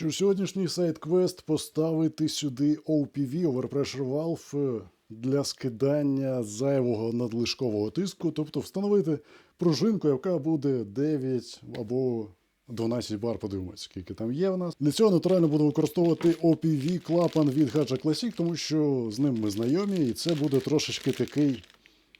Що сьогоднішній сайт квест поставити сюди OPV Overpressure Valve е, для скидання зайвого надлишкового тиску, тобто встановити пружинку, яка буде 9 або 12 бар, подивимося, скільки там є в нас. Для цього натурально буду використовувати OPV клапан від Gadget Classic, тому що з ним ми знайомі, і це буде трошечки такий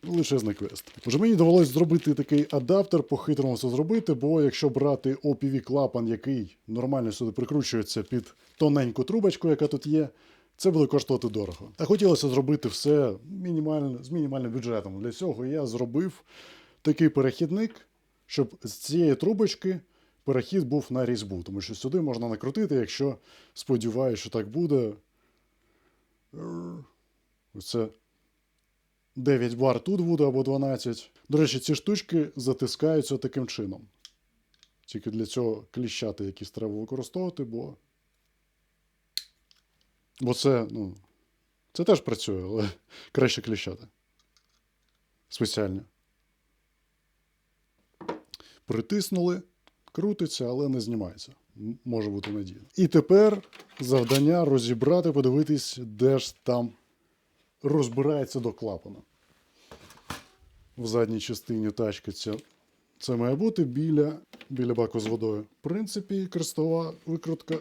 величезний квест. Вже мені довелось зробити такий адаптер, по-хитрому це зробити, бо якщо брати OPV клапан, який нормально сюди прикручується під тоненьку трубочку, яка тут є, це буде коштувати дорого. А хотілося зробити все мінімально, з мінімальним бюджетом. Для цього я зробив такий перехідник, щоб з цієї трубочки перехід був на різьбу, тому що сюди можна накрутити, якщо сподіваюся, що так буде. Оце 9 бар тут буде або 12. До речі, ці штучки затискаються таким чином. Тільки для цього кліщати якісь треба використовувати, бо. Бо це, ну. Це теж працює, але краще кліщати. Спеціально. Притиснули, крутиться, але не знімається. Може бути надійно. І тепер завдання розібрати, подивитись, де ж там розбирається до клапана. В задній частині тачки ця. Це має бути біля, біля баку з водою. В принципі, крестова викрутка.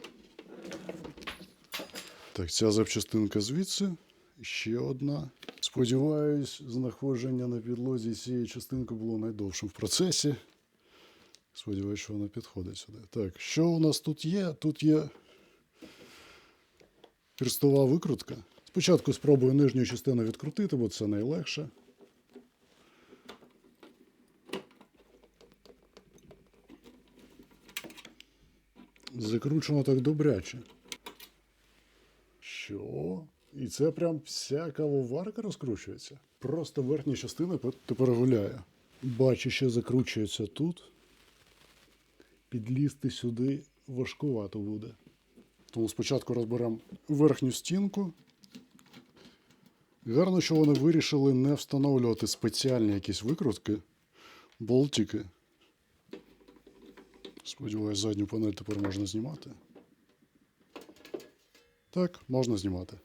Так, ця запчастинка звідси. Ще одна. Сподіваюсь, знаходження на підлозі цієї частинки було найдовшим в процесі. Сподіваюсь, що вона підходить сюди. Так, що у нас тут є? Тут є Хрестова викрутка. Спочатку спробую нижню частину відкрутити, бо це найлегше. Закручено так добряче. Що? І це прям вся кавоварка розкручується. Просто верхня частина тепер гуляє. Бачу, що закручується тут. Підлізти сюди важкувато буде. Тому спочатку розберемо верхню стінку. Гарно, що вони вирішили не встановлювати спеціальні якісь викрутки, болтики. Сподіваюсь, задню панель тепер можна знімати. Так, можна знімати.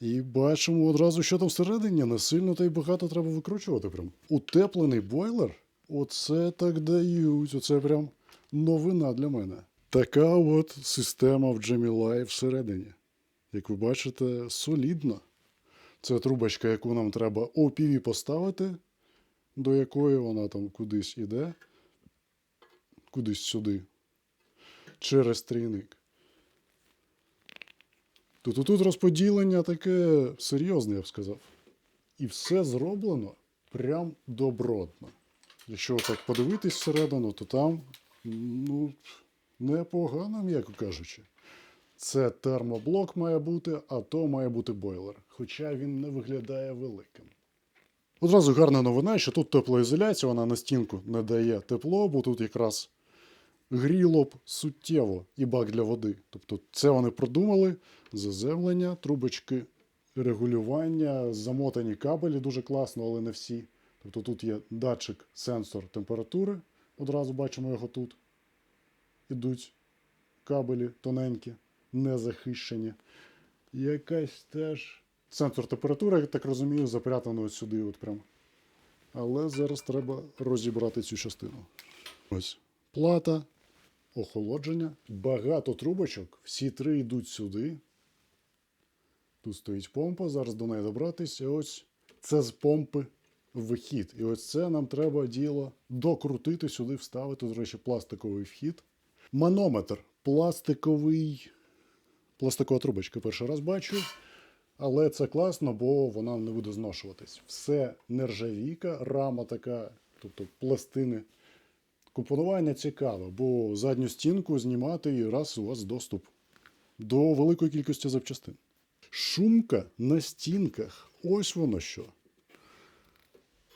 І бачимо одразу, що там всередині. Не сильно та й багато треба викручувати. Прям. Утеплений бойлер. Оце так дають. Оце прям новина для мене. Така от система в Gemini всередині. Як ви бачите, солідна. Це трубочка, яку нам треба OPV поставити, до якої вона там кудись іде. Кудись сюди. Через трійник. Тут тут розподілення таке серйозне, я б сказав. І все зроблено прям добротно. Якщо так подивитись всередину, то там ну, непогано, м'яко кажучи. Це термоблок має бути, а то має бути бойлер. Хоча він не виглядає великим. Одразу гарна новина, що тут теплоізоляція, вона на стінку не дає тепло, бо тут якраз гріло б суттєво і бак для води. Тобто це вони продумали, заземлення, трубочки регулювання, замотані кабелі дуже класно, але не всі. Тобто тут є датчик, сенсор температури, одразу бачимо його тут. Ідуть кабелі тоненькі, незахищені. Якась теж сенсор температури, я так розумію, запрятано от сюди. От прям. Але зараз треба розібрати цю частину. Ось плата, охолодження, багато трубочок, всі три йдуть сюди. Тут стоїть помпа, зараз до неї добратися. Ось це з помпи вихід. І ось це нам треба діло докрутити сюди, вставити, до речі, пластиковий вхід. Манометр пластиковий. Пластикова трубочка перший раз бачу. Але це класно, бо вона не буде зношуватись. Все нержавійка, рама така, тобто пластини. Компонування цікаве, бо задню стінку знімати і раз у вас доступ до великої кількості запчастин. Шумка на стінках. Ось воно що.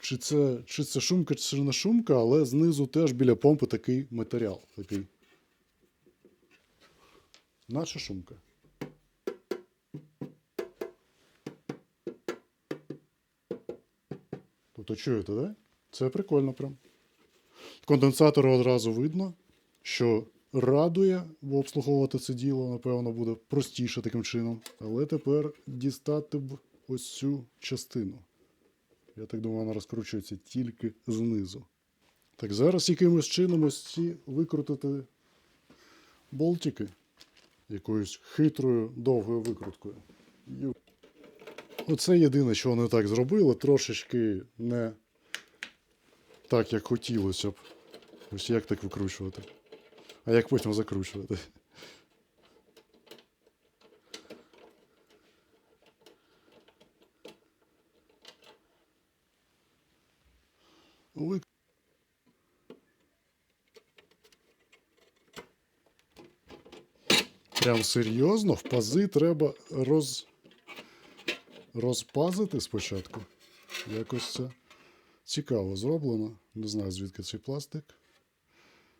Чи це, чи це шумка, чи не шумка, але знизу теж біля помпи такий матеріал. Такий. Наче шумка. Тобто чуєте, да? Це прикольно прям. Конденсатор одразу видно, що радує, обслуговувати це діло, напевно, буде простіше таким чином. Але тепер дістати б ось цю частину. Я так думаю, вона розкручується тільки знизу. Так, зараз якимось чином ось ці викрутити болтики якоюсь хитрою довгою викруткою. Оце єдине, що вони так зробили, трошечки не так, як хотілося б. Ось як так викручувати. А як потім закручувати? Ви... Прям серйозно, в пази треба роз... розпазити спочатку. Якось це цікаво зроблено. Не знаю, звідки цей пластик.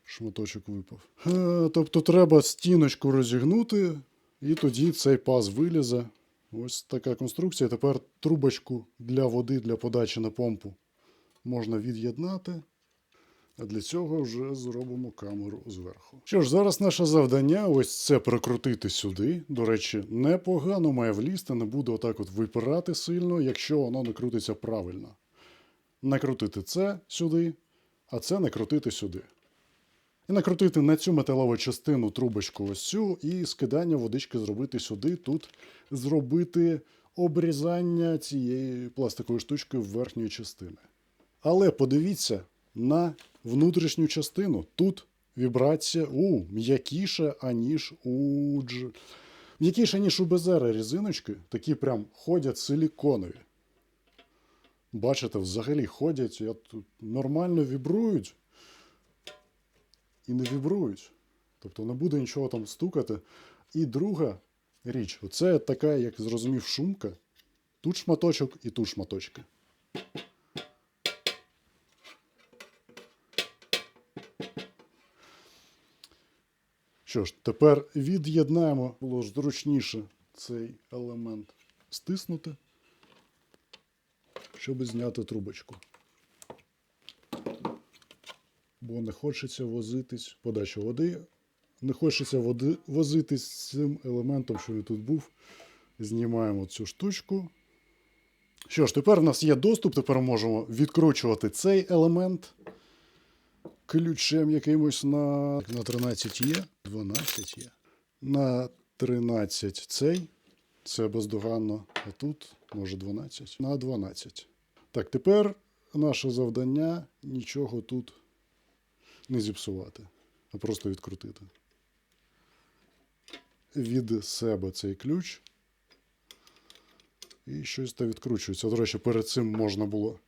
Шматочок випав. Е, Тобто треба стіночку розігнути, і тоді цей паз вилізе. Ось така конструкція. Тепер трубочку для води для подачі на помпу можна від'єднати. А для цього вже зробимо камеру зверху. Що ж, зараз наше завдання ось це прикрутити сюди. До речі, непогано має влізти, не буде отак от випирати сильно, якщо воно не крутиться правильно. Накрутити це сюди, а це накрутити сюди. І накрутити на цю металову частину трубочку ось цю, і скидання водички зробити сюди. Тут зробити обрізання цієї пластикової штучки в верхньої частини. Але подивіться на внутрішню частину. Тут вібрація у м'якіша, аніж у дж... м'якіша, ніж у безера резиночки. Такі прям ходять силіконові. Бачите, взагалі ходять, я тут нормально вібрують і не вібрують. Тобто не буде нічого там стукати. І друга річ, оце така, як зрозумів, шумка. Тут шматочок і тут шматочки. Що ж, тепер від'єднаємо, було ж зручніше цей елемент стиснути, щоб зняти трубочку. Бо не хочеться возитись, подача води, не хочеться води, возитись з цим елементом, що він тут був. Знімаємо цю штучку. Що ж, тепер в нас є доступ, тепер можемо відкручувати цей елемент ключем якимось на, на 13 є, 12 є. На 13 цей. Це бездоганно. А тут, може, 12. На 12. Так, тепер наше завдання нічого тут не зіпсувати, а просто відкрутити. Від себе цей ключ. І щось та відкручується. До речі, перед цим можна було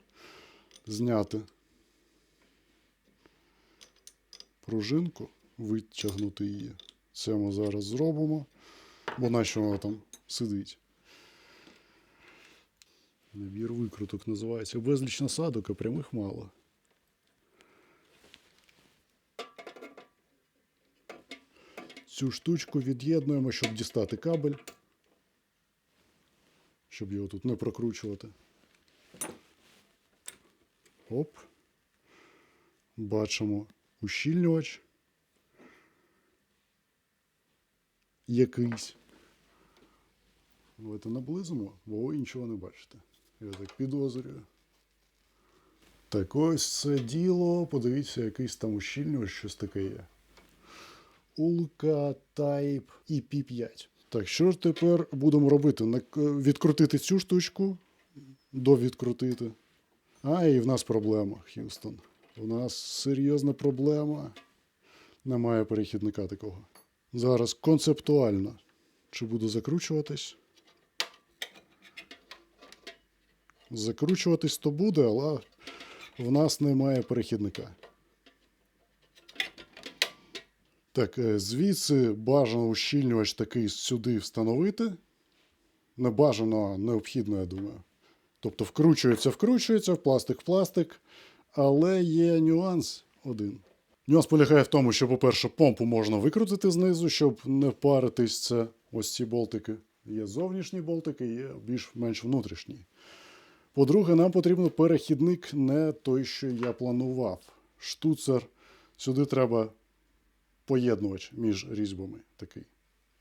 зняти пружинку, витягнути її. Це ми зараз зробимо, бо нащо вона там сидить. Набір викруток називається. Безліч насадок, а прямих мало. Цю штучку від'єднуємо, щоб дістати кабель, щоб його тут не прокручувати. Оп. Бачимо ущільнювач. Якийсь. Давайте наблизимо, бо ви нічого не бачите. Я так підозрюю. Так, ось це діло. Подивіться, якийсь там ущільнювач, щось таке є. Улка Type EP5. Так, що ж тепер будемо робити? Відкрутити цю штучку, довідкрутити. А, і в нас проблема, Х'юстон. У нас серйозна проблема. Немає перехідника такого. Зараз концептуально. Чи буде закручуватись? Закручуватись то буде, але в нас немає перехідника. Так, е, звідси бажано ущільнювач такий сюди встановити. Не бажано, необхідно, я думаю. Тобто вкручується, вкручується, в пластик, в пластик. Але є нюанс один. Нюанс полягає в тому, що, по-перше, помпу можна викрутити знизу, щоб не паритись. Це ось ці болтики. Є зовнішні болтики, є більш-менш внутрішні. По-друге, нам потрібен перехідник не той, що я планував. Штуцер. Сюди треба поєднувач між різьбами такий.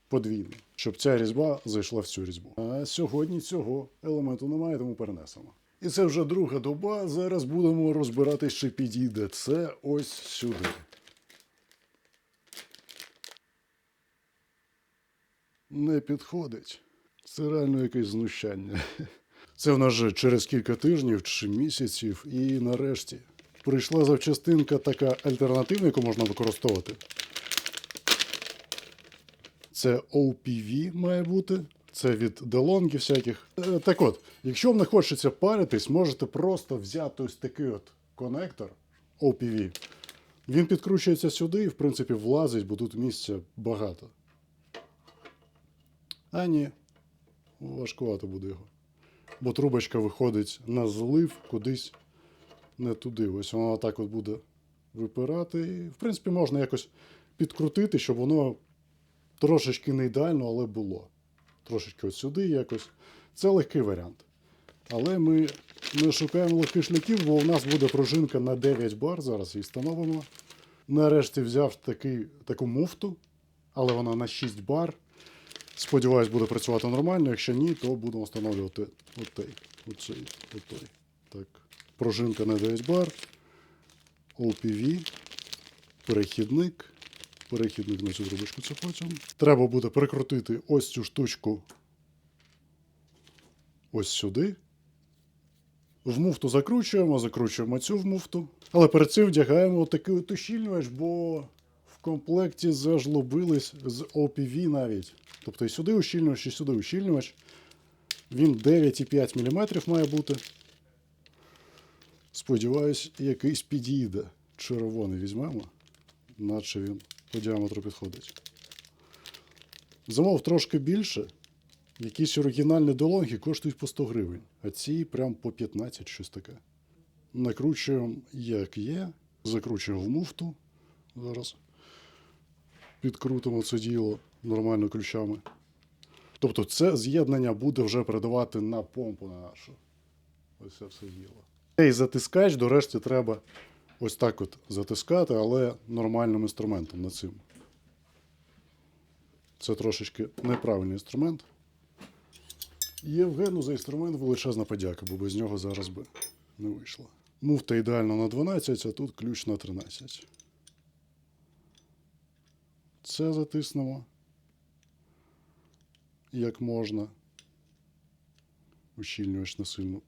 Подвійний, щоб ця різьба зайшла в цю різьбу. А сьогодні цього елементу немає, тому перенесемо. І це вже друга доба. Зараз будемо розбиратись, чи підійде це ось сюди. Не підходить. Це реально якесь знущання. Це в нас же через кілька тижнів чи місяців, і нарешті прийшла запчастинка така альтернативна, яку можна використовувати. Це OPV має бути. Це від DeLonghi всяких. Е, Так от, якщо вам не хочеться паритись, можете просто взяти ось такий от конектор OPV. Він підкручується сюди і, в принципі, влазить, бо тут місця багато. А ні, важкувато буде його. Бо трубочка виходить на злив кудись не туди. Ось воно так от буде випирати. І, в принципі, можна якось підкрутити, щоб воно трошечки не ідеально, але було. Трошечки от сюди якось. Це легкий варіант. Але ми не шукаємо легких шляхів, бо у нас буде пружинка на 9 бар. Зараз її встановимо. Нарешті взяв такий, таку муфту, але вона на 6 бар. Сподіваюсь, буде працювати нормально. Якщо ні, то будемо встановлювати отей. Оцей, отой. Так. Пружинка на 9 бар. OPV. Перехідник. Перехідник на цю трубочку це потім. Треба буде прикрутити ось цю штучку ось сюди. В муфту закручуємо, закручуємо цю в муфту. Але перед цим вдягаємо такий от ущільнювач, бо комплекті зажлобились з OPV навіть. Тобто і сюди ущільнювач, і сюди ущільнювач. Він 9,5 мм має бути. Сподіваюсь, якийсь підійде. Червоний візьмемо, наче він по діаметру підходить. Замов трошки більше. Якісь оригінальні долонги коштують по 100 гривень, а ці прям по 15 щось таке. Накручуємо як є, закручуємо в муфту. Зараз підкрутимо це діло нормально ключами. Тобто це з'єднання буде вже передавати на помпу на нашу. Ось це все діло. Цей затискач, до решті, треба ось так от затискати, але нормальним інструментом на цим. Це трошечки неправильний інструмент. Євгену за інструмент величезна подяка, бо без нього зараз би не вийшло. Муфта ідеально на 12, а тут ключ на 13. Це затиснемо. Як можна. Ущільнювач не сильно.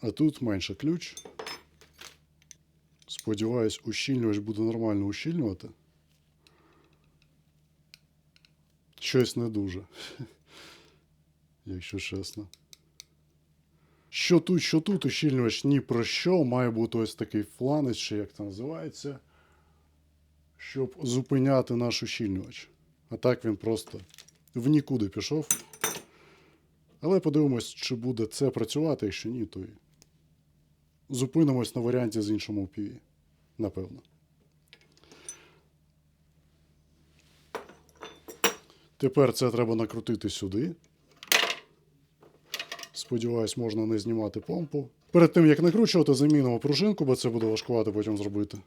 А тут менше ключ. Сподіваюсь, ущільнювач буде нормально ущільнювати. Щось не дуже якщо чесно. Що тут, що тут, ущільнювач ні про що, має бути ось такий фланець, чи як це називається, щоб зупиняти наш ущільнювач. А так він просто в нікуди пішов. Але подивимось, чи буде це працювати, якщо ні, то і зупинимось на варіанті з іншому OPV. Напевно. Тепер це треба накрутити сюди. Сподіваюсь, можна не знімати помпу. Перед тим, як накручувати, замінимо пружинку, бо це буде важкувати потім зробити.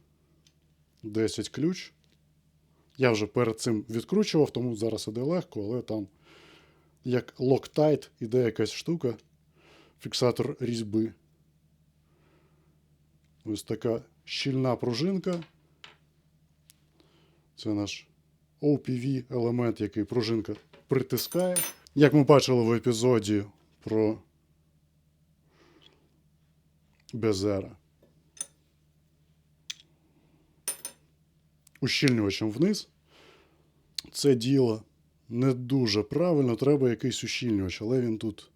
10 ключ. Я вже перед цим відкручував, тому зараз іде легко, але там, як Loctite, іде якась штука, фіксатор різьби. Ось така щільна пружинка. Це наш OPV елемент, який пружинка притискає. Як ми бачили в епізоді про Безера. Ущільнювачем вниз. Це діло не дуже правильно, треба якийсь ущільнювач, але він тут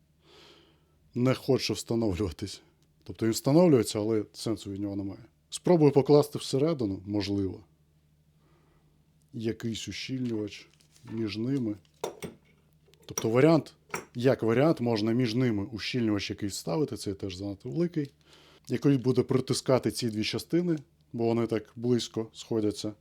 не хоче встановлюватись. Тобто він встановлюється, але сенсу від нього немає. Спробую покласти всередину, можливо. Якийсь ущільнювач між ними. Тобто варіант, як варіант, можна між ними ущільнювач якийсь вставити, це теж занадто великий, який буде притискати ці дві частини, бо вони так близько сходяться.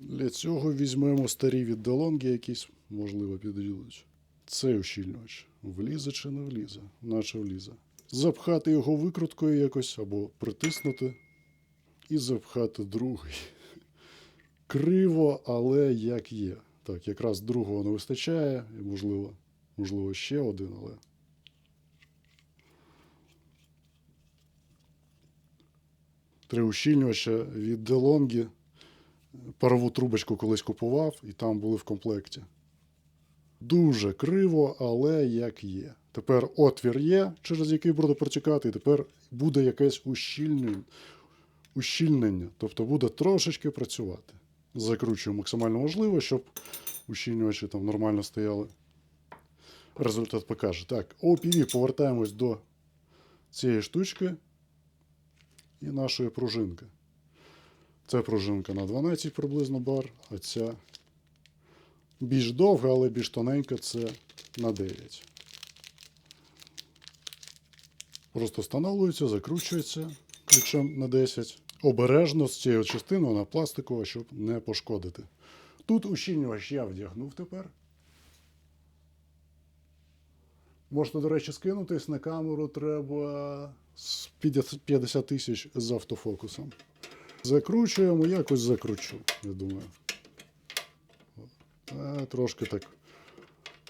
Для цього візьмемо старі від DeLonghi якісь, можливо, підійдуть. Цей ущільнювач влізе чи не влізе, наче влізе. Запхати його викруткою якось або притиснути. І запхати другий. криво, але як є. Так, якраз другого не вистачає, і можливо, можливо, ще один, але. Три ущільнювача від DeLonghi. Парову трубочку колись купував, і там були в комплекті. Дуже криво, але як є. Тепер отвір є, через який буде протікати, і тепер буде якесь ущільнення, ущільнення. Тобто буде трошечки працювати. Закручую максимально можливо, щоб ущільнювачі там нормально стояли. Результат покаже. Так, OPV повертаємось до цієї штучки і нашої пружинки. Це пружинка на 12 приблизно бар, а ця більш довга, але більш тоненька це на 9. Просто встановлюється, закручується ключем на 10. Обережно з цією частиною вона пластикова, щоб не пошкодити. Тут ущільнювач я вдягнув тепер. Можете, до речі, скинутись на камеру треба з 50 50 тисяч з автофокусом. Закручуємо, якось закручу, я думаю. А, трошки так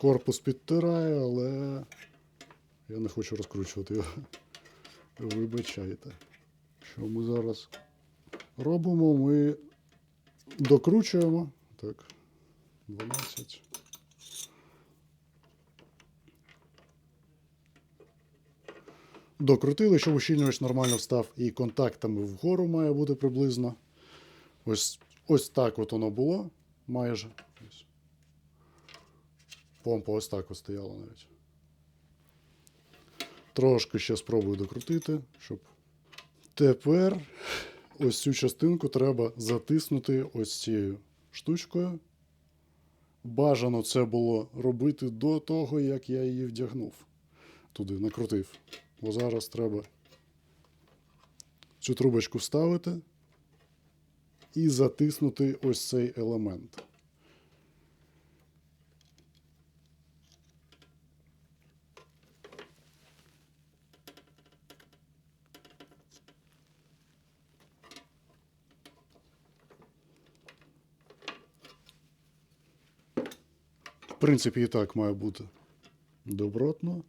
корпус підтирає, але я не хочу розкручувати його. Вибачайте. Що ми зараз робимо? Ми докручуємо. Так, 12. Докрутили, щоб ущільнювач нормально встав, і контактами вгору має бути приблизно. Ось, ось так от воно було майже. Ось. Помпа ось так от стояла навіть. Трошки ще спробую докрутити, щоб. Тепер ось цю частинку треба затиснути ось цією штучкою. Бажано це було робити до того, як я її вдягнув. Туди накрутив. Бо зараз треба цю трубочку вставити і затиснути ось цей елемент. В принципі, і так має бути добротно.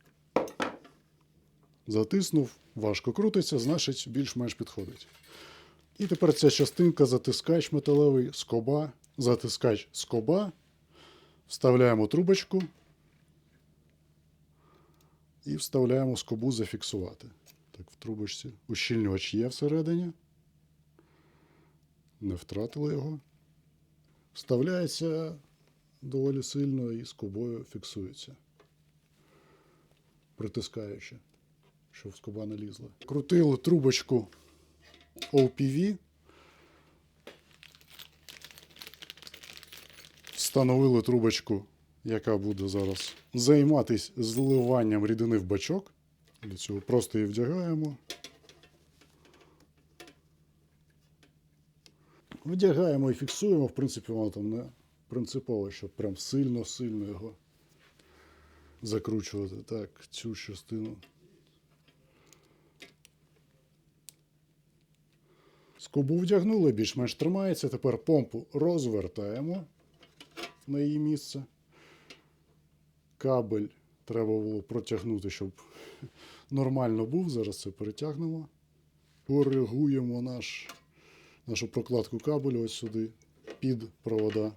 Затиснув, важко крутиться, значить більш-менш підходить. І тепер ця частинка затискач металевий, скоба, затискач скоба. Вставляємо трубочку і вставляємо скобу зафіксувати. Так, в трубочці ущільнювач є всередині. Не втратили його. Вставляється доволі сильно і скобою фіксується, притискаючи щоб скоба не лізла. Крутили трубочку OPV. Встановили трубочку, яка буде зараз займатися зливанням рідини в бачок. Для цього просто її вдягаємо. Вдягаємо і фіксуємо. В принципі, воно там не принципово, щоб прям сильно-сильно його закручувати. Так, цю частину. Скобу вдягнули, більш-менш тримається. Тепер помпу розвертаємо на її місце. Кабель треба було протягнути, щоб нормально був. Зараз це перетягнемо. Коригуємо наш, нашу прокладку кабелю ось сюди під провода.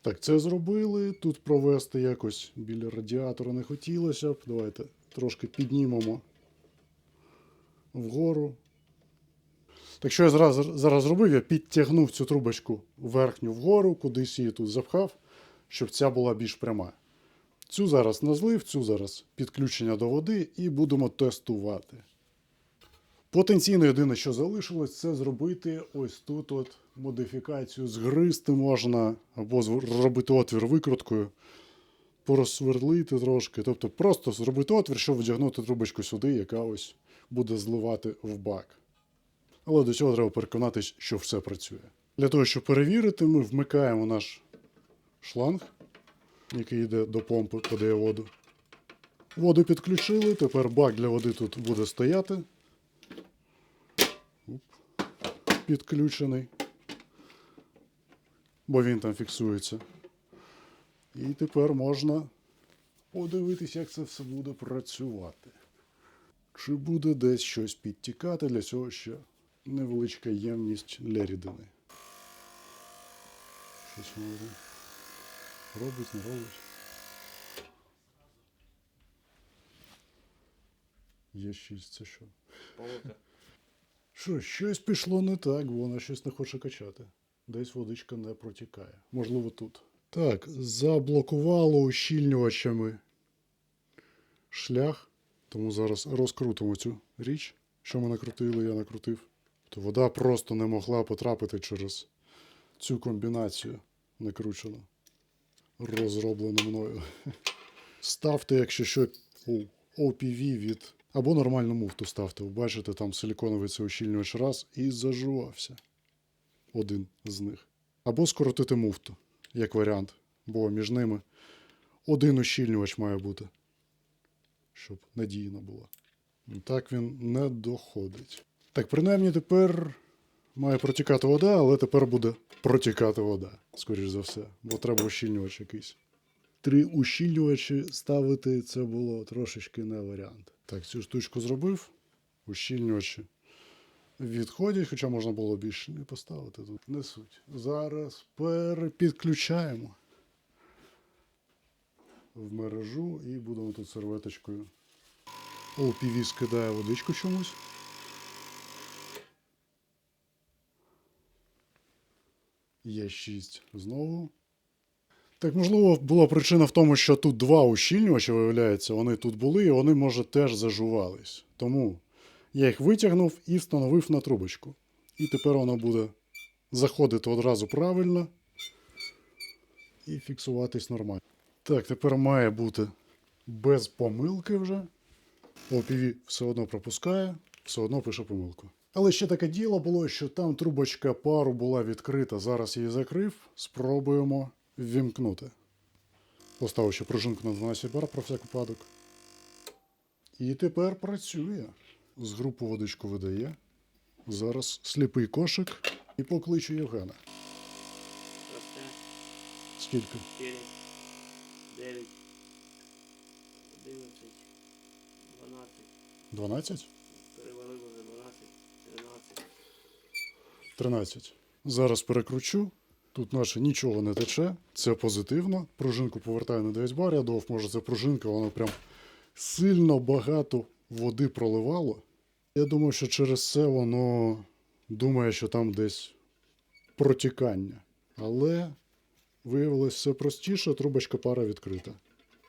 Так, це зробили. Тут провести якось біля радіатора не хотілося б. Давайте трошки піднімемо вгору. Так що я зараз, зараз зробив, я підтягнув цю трубочку верхню вгору, кудись її тут запхав, щоб ця була більш пряма. Цю зараз на злив, цю зараз підключення до води і будемо тестувати. Потенційно єдине, що залишилось, це зробити ось тут от модифікацію. Згризти можна, або зробити отвір викруткою, порозсверлити трошки. Тобто просто зробити отвір, щоб вдягнути трубочку сюди, яка ось буде зливати в бак. Але до цього треба переконатись, що все працює. Для того, щоб перевірити, ми вмикаємо наш шланг, який йде до помпи, подає воду. Воду підключили, тепер бак для води тут буде стояти. Підключений. бо він там фіксується. І тепер можна подивитись, як це все буде працювати. Чи буде десь щось підтікати, для цього ще невеличка ємність для рідини. Щось воно робить, не робить. Є шість, це що? Полока. Що, щось пішло не так, бо вона щось не хоче качати. Десь водичка не протікає. Можливо, тут. Так, заблокувало ущільнювачами шлях. Тому зараз розкрутимо цю річ. Що ми накрутили, я накрутив. То вода просто не могла потрапити через цю комбінацію накручену, розроблену мною. Ставте, якщо що, OPV від. Або нормальну муфту ставте. Ви Бачите, там силіконовий цей ущільнювач раз і зажувався. Один з них. Або скоротити муфту, як варіант. Бо між ними один ущільнювач має бути. Щоб надійно було. Так він не доходить. Так, принаймні тепер має протікати вода, але тепер буде протікати вода, скоріш за все. Бо треба ущільнювач якийсь. Три ущільнювачі ставити це було трошечки не варіант. Так, цю штучку зробив. Ущільнювачі відходять, хоча можна було більше не поставити тут. Не суть. Зараз перепідключаємо в мережу і будемо тут серветочкою. OPV скидає водичку чомусь. Є 6 знову. Так, можливо, була причина в тому, що тут два ущільнювачі, виявляється, вони тут були, і вони, може, теж зажувались. Тому я їх витягнув і встановив на трубочку. І тепер воно буде заходити одразу правильно і фіксуватись нормально. Так, тепер має бути без помилки вже. OPV все одно пропускає, все одно пише помилку. Але ще таке діло було, що там трубочка пару була відкрита. Зараз її закрив. Спробуємо ввімкнути. Поставив ще пружинку на 12 бар про всяк випадок. І тепер працює. З групу водичку видає. Зараз сліпий кошик і покличу Євгена. Скільки? 4, 9, 11, 12. 12? Перевалило за 12, 13. 13. Зараз перекручу. Тут наше нічого не тече. Це позитивно. Пружинку повертаю на 9 бар. Я думав, може це пружинка, вона прям сильно багато води проливало. Я думаю, що через це воно думає, що там десь протікання. Але виявилось все простіше, трубочка пара відкрита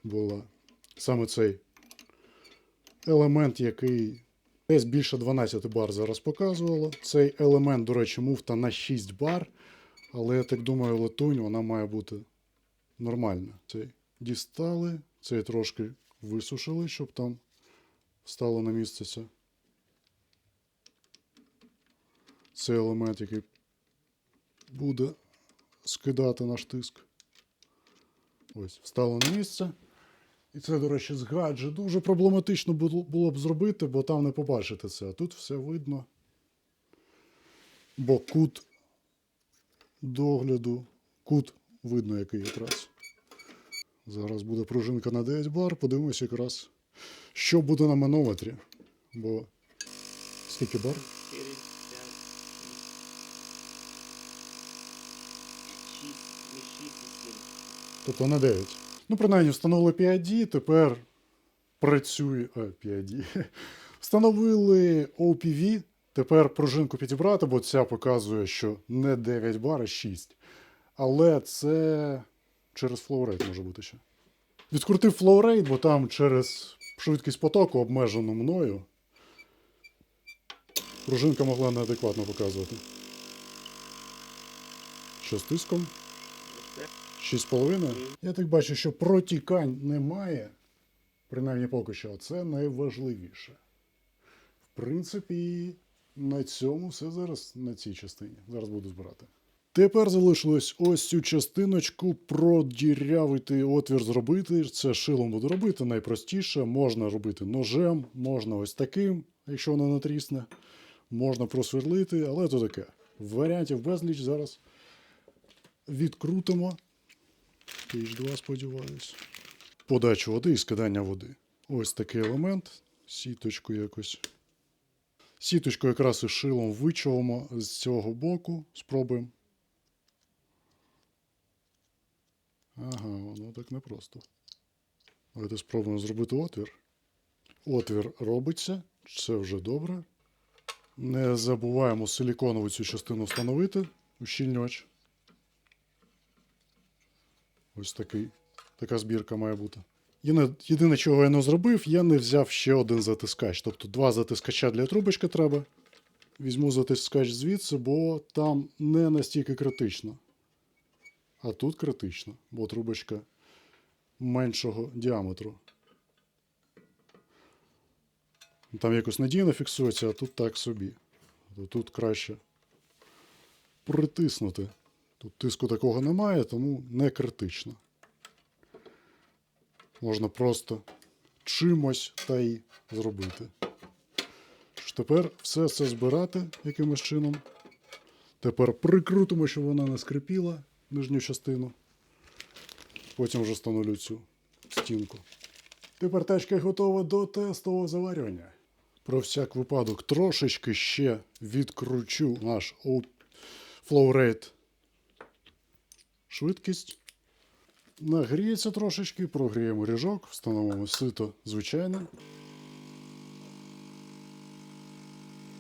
була. Саме цей елемент, який десь більше 12 бар зараз показувало. Цей елемент, до речі, муфта на 6 бар. Але я так думаю, латунь вона має бути нормальна. Цей дістали, цей трошки висушили, щоб там стало на місце це. Цей елемент, який буде скидати наш тиск. Ось, встало на місце. І це, до речі, з гаджі дуже проблематично було, б зробити, бо там не побачите це. А тут все видно. Бо кут догляду, кут видно, який якраз. Зараз буде пружинка на 9 бар. Подивимось якраз, що буде на манометрі. Бо скільки бар? 4, 5, 6, між 6 і 7. Тобто на 9. Ну, принаймні, встановили 5D, тепер працює. А, 5D. Встановили OPV. Тепер пружинку підібрати, бо ця показує, що не 9 бар, а 6. Але це через флоурейт може бути ще. Відкрутив флоурейт, бо там через швидкість потоку, обмежену мною, пружинка могла неадекватно показувати. Що з тиском? Росте. 6,5. Я так бачу, що протікань немає. Принаймні поки що, це найважливіше. В принципі, на цьому все зараз на цій частині. Зараз буду збирати. Тепер залишилось ось цю частиночку продірявити отвір зробити. Це шилом буду робити найпростіше. Можна робити ножем, можна ось таким, якщо воно не трісне. Можна просверлити, але то таке. Варіантів безліч зараз відкрутимо. H2, сподіваюсь. Подачу води і скидання води. Ось такий елемент. Сіточку якось. Сіточку якраз із шилом вичавимо з цього боку. Спробуємо. Ага, воно так непросто. Давайте спробуємо зробити отвір. Отвір робиться, це вже добре. Не забуваємо силіконову цю частину встановити, ущільнювач. Ось такий, така збірка має бути. Єдине, чого я не зробив, я не взяв ще один затискач. Тобто два затискача для трубочки треба. Візьму затискач звідси, бо там не настільки критично. А тут критично, бо трубочка меншого діаметру. Там якось надійно фіксується, а тут так собі. Тут краще притиснути. Тут тиску такого немає, тому не критично. Можна просто чимось та й зробити. Що Тепер все це збирати якимось чином. Тепер прикрутимо, щоб вона не скрипіла нижню частину. Потім вже встановлю цю стінку. Тепер тачка готова до тестового заварювання. Про всяк випадок трошечки ще відкручу наш flow rate швидкість. Нагріється трошечки, прогріємо ріжок, встановимо сито звичайне.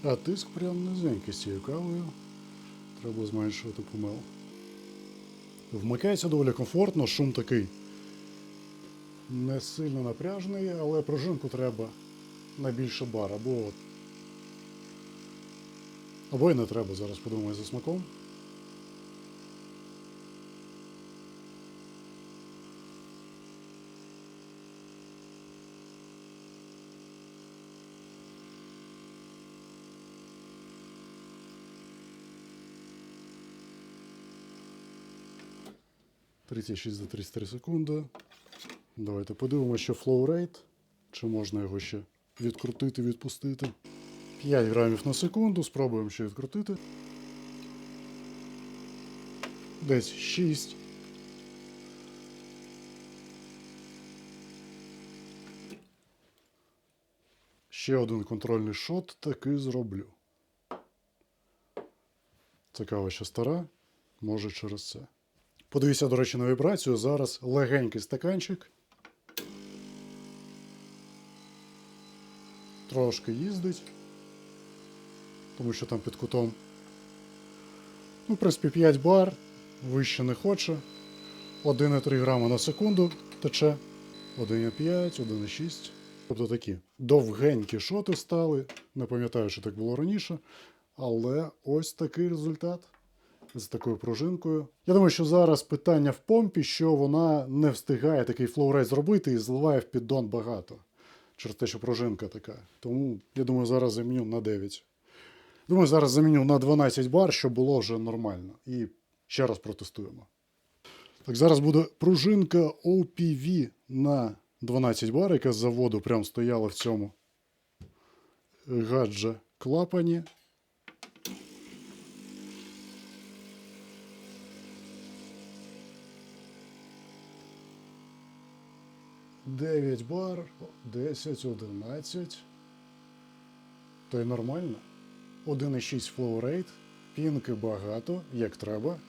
А тиск прям низенький з цією кавою. Треба зменшувати помел. Вмикається доволі комфортно, шум такий не сильно напряжений, але пружинку треба на більше бар, або. Або й не треба, зараз подумаю за смаком. Тридцять шість за 33 секунди. Давайте подивимося, що rate. Чи можна його ще відкрутити, відпустити. 5 грамів на секунду. Спробуємо ще відкрутити. Десь 6. Ще один контрольний шот таки зроблю. Цікаво, що стара. Може через це. Подивіться, до речі, на вібрацію. Зараз легенький стаканчик. Трошки їздить. Тому що там під кутом. Ну, в принципі, 5 бар. Вище не хоче. 1,3 грама на секунду тече. 1,5, 1,6. Тобто такі довгенькі шоти стали. Не пам'ятаю, що так було раніше. Але ось такий результат з такою пружинкою. Я думаю, що зараз питання в помпі, що вона не встигає такий флоурейт зробити і зливає в піддон багато. Через те, що пружинка така. Тому я думаю, зараз заміню на 9. Думаю, зараз заміню на 12 бар, щоб було вже нормально. І ще раз протестуємо. Так, зараз буде пружинка OPV на 12 бар, яка з заводу прям стояла в цьому гадже клапані. Дев'ять бар, 10, 11. То й нормально. 1,6 flow rate, пінки багато, як треба.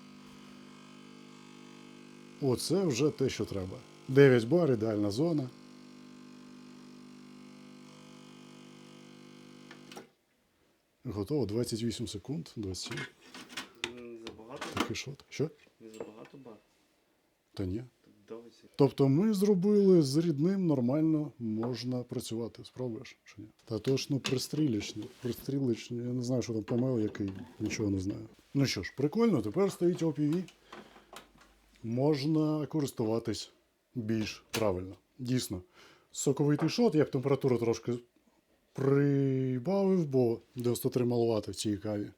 Оце вже те, що треба. 9 бар, ідеальна зона. Готово 28 секунд, 27. Не забагато? Такий шот. Що? Не забагато бар? Та ні. Тобто ми зробили з рідним нормально можна працювати. Спробуєш чи ні? Та то ж ну пристрілічні. Пристрілічні. Я не знаю, що там помел, який, нічого не знаю. Ну що ж, прикольно, тепер стоїть OPV. Можна користуватись більш правильно. Дійсно. Соковитий шот, я б температуру трошки прибавив, бо 93 малувати в цій каві.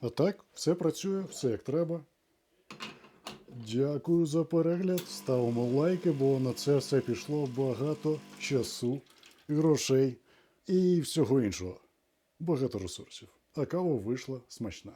А так, все працює, все як треба. Дякую за перегляд. Ставимо лайки, бо на це все пішло багато часу, грошей і всього іншого. Багато ресурсів. А кава вийшла смачна.